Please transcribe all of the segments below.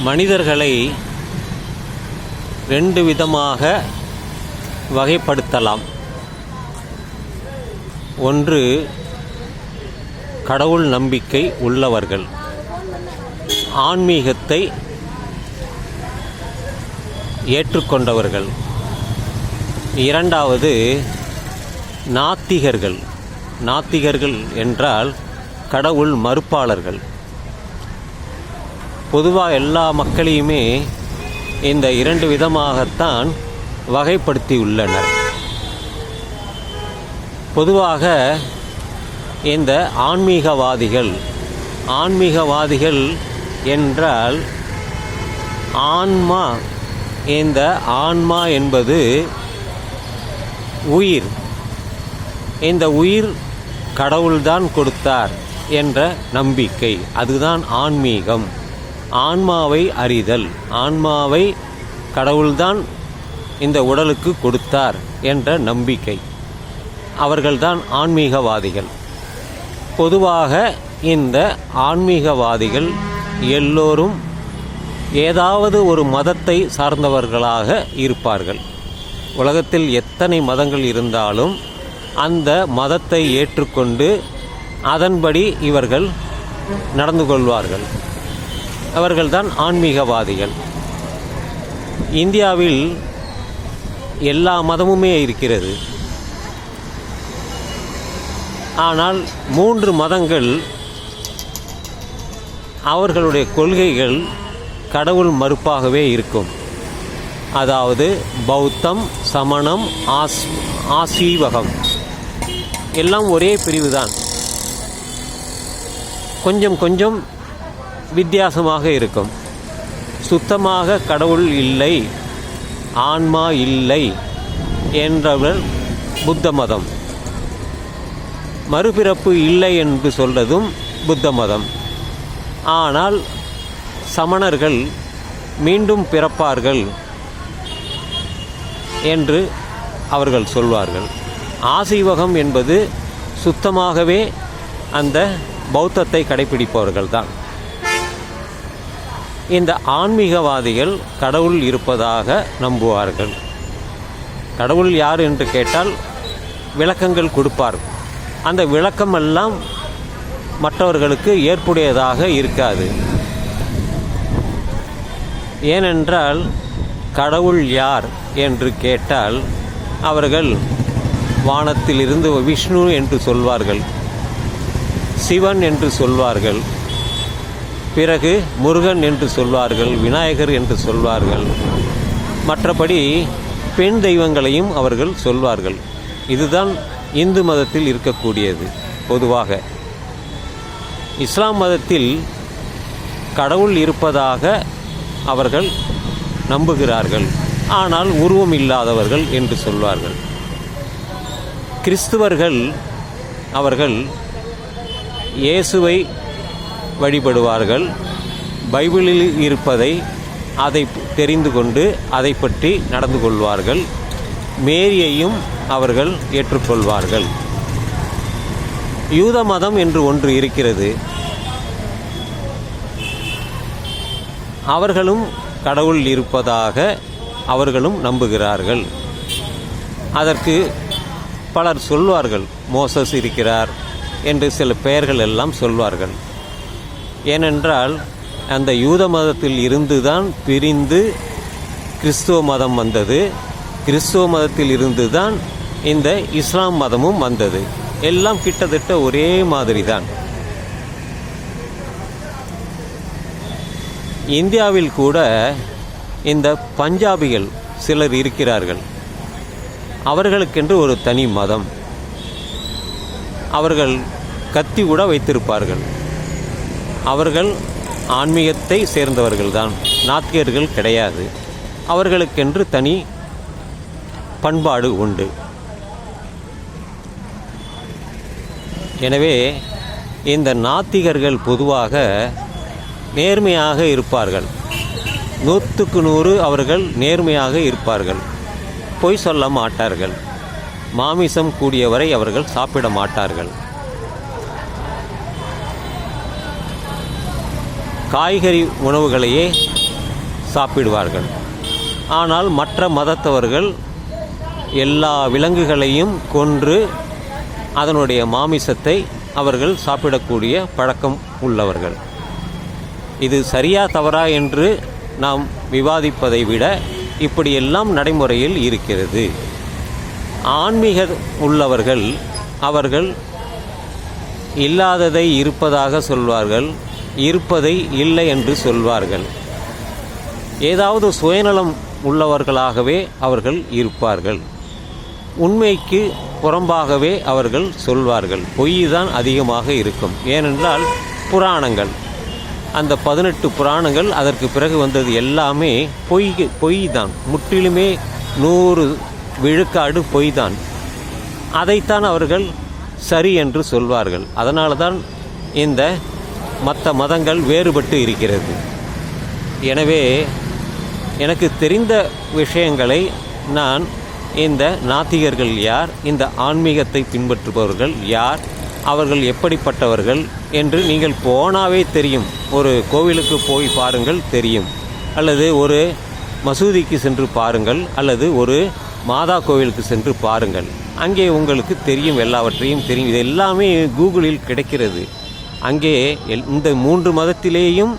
மனிதர்களை ரெண்டு விதமாக வகைப்படுத்தலாம். ஒன்று கடவுள் நம்பிக்கை உள்ளவர்கள். ஆன்மீகத்தை ஏற்றுக்கொண்டவர்கள். இரண்டாவது நாத்திகர்கள். நாத்திகர்கள் என்றால் கடவுள் மறுப்பாளர்கள். பொதுவாக எல்லா மக்களையுமே இந்த இரண்டு விதமாகத்தான் வகைப்படுத்தியுள்ளனர். பொதுவாக இந்த ஆன்மீகவாதிகள் ஆன்மீகவாதிகள் என்றால் ஆன்மா இந்த ஆன்மா என்பது உயிர். இந்த உயிர் கடவுள்தான் கொடுத்தார் என்ற நம்பிக்கை. அதுதான் ஆன்மீகம். ஆன்மாவை அறிதல். ஆன்மாவை கடவுள்தான் இந்த உடலுக்கு கொடுத்தார் என்ற நம்பிக்கை. அவர்கள்தான் ஆன்மீகவாதிகள். பொதுவாக இந்த ஆன்மீகவாதிகள் எல்லோரும் ஏதாவது ஒரு மதத்தை சார்ந்தவர்களாக இருப்பார்கள். உலகத்தில் எத்தனை மதங்கள் இருந்தாலும் அந்த மதத்தை ஏற்றுக்கொண்டு அதன்படி இவர்கள் நடந்து கொள்வார்கள். அவர்கள்தான் ஆன்மீகவாதிகள். இந்தியாவில் எல்லா மதமுமே இருக்கிறது. ஆனால் மூன்று மதங்கள் அவர்களுடைய கொள்கைகள் கடவுள் மறுப்பாகவே இருக்கும். அதாவது பௌத்தம் சமணம் ஆஸ் ஆசீவகம். எல்லாம் ஒரே பிரிவுதான். கொஞ்சம் கொஞ்சம் வித்தியாசமாக இருக்கும். சுத்தமாக கடவுள் இல்லை ஆன்மா இல்லை என்றவர் புத்த மதம். மறுபிறப்பு இல்லை என்று சொல்வதும் புத்த மதம். ஆனால் சமணர்கள் மீண்டும் பிறப்பார்கள் என்று அவர்கள் சொல்வார்கள். ஆசீவகம் என்பது சுத்தமாகவே அந்த பௌத்தத்தை கடைபிடிப்பவர்கள் தான் இந்த ஆன்மீகவாதிகள் கடவுள் இருப்பதாக நம்புவார்கள். கடவுள் யார் என்று கேட்டால் விளக்கங்கள் கொடுப்பார். அந்த விளக்கமெல்லாம் மற்றவர்களுக்கு ஏற்புடையதாக இருக்காது. ஏனென்றால் கடவுள் யார் என்று கேட்டால் அவர்கள் வானத்திலிருந்து விஷ்ணு என்று சொல்வார்கள் சிவன் என்று சொல்வார்கள் பிறகு முருகன் என்று சொல்வார்கள் விநாயகர் என்று சொல்வார்கள். மற்றபடி பெண் தெய்வங்களையும் அவர்கள் சொல்வார்கள். இதுதான் இந்து மதத்தில் இருக்கக்கூடியது பொதுவாக. இஸ்லாம் மதத்தில் கடவுள் இருப்பதாக அவர்கள் நம்புகிறார்கள். ஆனால் உருவம் இல்லாதவர்கள் என்று சொல்வார்கள். கிறிஸ்துவர்கள் அவர்கள் இயேசுவை வழிபடுவார்கள். பைபிளில் இருப்பதை அதை தெரிந்து கொண்டு அதை பற்றி நடந்து கொள்வார்கள். மேரியையும் அவர்கள் ஏற்றுக்கொள்வார்கள். யூத மதம் என்று ஒன்று இருக்கிறது. அவர்களும் கடவுள் இருப்பதாக அவர்களும் நம்புகிறார்கள். அதற்கு பலர் சொல்வார்கள் மோசஸ் இருக்கிறார் என்று சில பெயர்கள் எல்லாம் சொல்வார்கள். ஏனென்றால் அந்த யூத மதத்தில் இருந்து தான் பிரிந்து கிறிஸ்துவ மதம் வந்தது. கிறிஸ்துவ மதத்தில் இருந்து தான் இந்த இஸ்லாம் மதமும் வந்தது. எல்லாம் கிட்டத்தட்ட ஒரே மாதிரி தான் இந்தியாவில் கூட இந்த பஞ்சாபிகள் சிலர் இருக்கிறார்கள். அவர்களுக்கென்று ஒரு தனி மதம். அவர்கள் கத்தி கூட வைத்திருப்பார்கள். அவர்கள் ஆன்மீகத்தை சேர்ந்தவர்கள்தான். நாத்திகர்கள் கிடையாது. அவர்களுக்கென்று தனி பண்பாடு உண்டு. எனவே இந்த நாத்திகர்கள் பொதுவாக நேர்மையாக இருப்பார்கள். நூற்றுக்கு நூறு அவர்கள் நேர்மையாக இருப்பார்கள். பொய் சொல்ல மாட்டார்கள். மாமிசம் கூடியவரை அவர்கள் சாப்பிட மாட்டார்கள். காய்கறி உணவுகளையே சாப்பிடுவார்கள். ஆனால் மற்ற மதத்தவர்கள் எல்லா விலங்குகளையும் கொன்று அதனுடைய மாமிசத்தை அவர்கள் சாப்பிடக்கூடிய பழக்கம் உள்ளவர்கள். இது சரியா தவறா என்று நாம் விவாதிப்பதை விட இப்படியெல்லாம் நடைமுறையில் இருக்கிறது. ஆன்மீக உள்ளவர்கள் அவர்கள் இல்லாததை இருப்பதாக சொல்வார்கள். இருப்பதை இல்லை என்று சொல்வார்கள். ஏதாவது சுயநலம் உள்ளவர்களாகவே அவர்கள் இருப்பார்கள். உண்மைக்கு புறம்பாகவே அவர்கள் சொல்வார்கள். பொய் தான் அதிகமாக இருக்கும். ஏனென்றால் புராணங்கள். அந்த பதினெட்டு புராணங்கள் அதற்கு பிறகு வந்தது எல்லாமே பொய் பொய் தான் முற்றிலுமே நூறு விழுக்காடு பொய் தான் அதைத்தான் அவர்கள் சரி என்று சொல்வார்கள். அதனால தான் இந்த மற்ற மதங்கள் வேறுபட்டு இருக்கிறது. எனவே எனக்கு தெரிந்த விஷயங்களை நான் இந்த நாத்திகர்கள் யார் இந்த ஆன்மீகத்தை பின்பற்றுபவர்கள் யார் அவர்கள் எப்படிப்பட்டவர்கள் என்று நீங்கள் போனாவே தெரியும். ஒரு கோவிலுக்கு போய் பாருங்கள் தெரியும். அல்லது ஒரு மசூதிக்கு சென்று பாருங்கள் அல்லது ஒரு மாதா கோவிலுக்கு சென்று பாருங்கள். அங்கே உங்களுக்கு தெரியும் எல்லாவற்றையும் தெரியும். இது எல்லாமே கூகுளில் கிடைக்கிறது. அங்கே எல்- இந்த மூன்று மதத்திலேயும்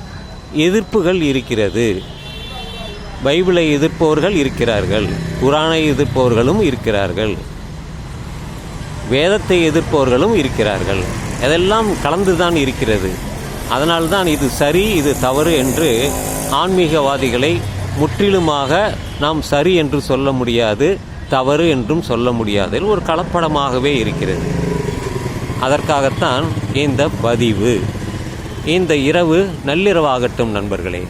எதிர்ப்புகள் இருக்கிறது. பைபிளை எதிர்ப்பவர்கள் இருக்கிறார்கள். குரானை எதிர்ப்பவர்களும் இருக்கிறார்கள். வேதத்தை எதிர்ப்பவர்களும் இருக்கிறார்கள். அதெல்லாம் கலந்துதான் இருக்கிறது. அதனால்தான் இது சரி இது தவறு என்று ஆன்மீகவாதிகளை முற்றிலுமாக நாம் சரி என்று சொல்ல முடியாது தவறு என்றும் சொல்ல முடியாது. ஒரு கலப்படமாகவே இருக்கிறது. அதற்காகத்தான் இந்த பதிவு. இந்த இரவு நள்ளிரவாகட்டும் நண்பர்களே.